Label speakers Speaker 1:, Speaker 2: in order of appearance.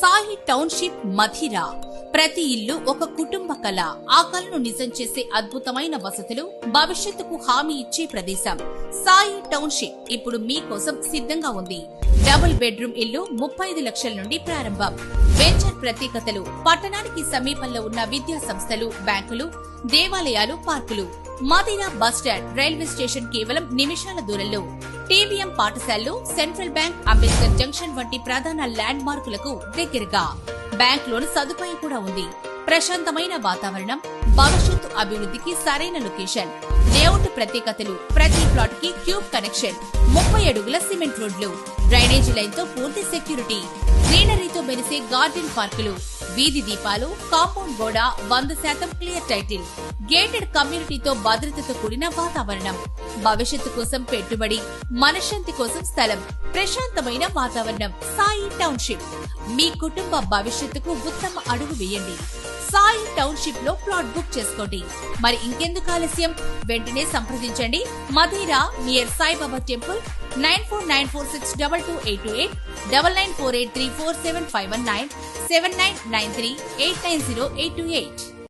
Speaker 1: Sai township Madhira. ప్రతి ఇల్లు ఒక కుటుంబ కళ. ఆ కళను నిజం చేసే అద్భుతమైన వసతులు భవిష్యత్తుకు హామీ ఇచ్చే ప్రదేశం. సాయి టౌన్షిప్ ఇప్పుడు మీకోసం సిద్ధంగా ఉంది. డబుల్ బెడ్రూమ్ ఇల్లు ముప్పై ఐదు లక్షల నుండి ప్రారంభం. వెంచర్ ప్రత్యేకతలు పట్టణానికి సమీపంలో ఉన్న విద్యా సంస్థలు బ్యాంకులు దేవాలయాలు పార్కులు. మదిరా బస్టాండ్ రైల్వే స్టేషన్ కేవలం నిమిషాల దూరంలో. టీవీఎం పాఠశాలలు సెంట్రల్ బ్యాంక్ అంబేద్కర్ జంక్షన్ వంటి ప్రధాన ల్యాండ్ మార్కులకు దగ్గరగా. బ్యాంక్ లోన్ సదుపాయం కూడా ఉంది. ప్రశాంతమైన వాతావరణం భవిష్యత్తు అభివృద్ధికి సరైన లొకేషన్ లేఅవుట్ ప్రత్యేకతలు ప్రతి ప్లాట్కి క్యూబ్ కనెక్షన్ ముప్పై అడుగుల సిమెంట్ రోడ్లు డ్రైనేజీ లైన్తో పూర్తి సెక్యూరిటీ. గ్రీనరీతో మెరిసే గార్డెన్ పార్కులు వీధి దీపాలు కాంపౌండ్ గోడ వంద శాతం క్లియర్ టైటిల్. గేటెడ్ కమ్యూనిటీతో భద్రతతో కూడిన వాతావరణం. భవిష్యత్తు కోసం పెట్టుబడి మనశ్శాంతి కోసం స్థలం ప్రశాంతమైన వాతావరణం. సాయి టౌన్షిప్. మీ కుటుంబ భవిష్యత్తుకు ఉత్తమ అడుగు వేయండి. సాయి టౌన్షిప్లో ప్లాట్ బుక్ చేసుకోండి. మరి ఇంకెందుకు ఆలస్యం? వెంటనే సంప్రదించండి. Madhira near Saibaba temple nine four nine four six double two eight two eight double nine four eight three four seven five one nine seven nine nine three eight nine zero eight two eight.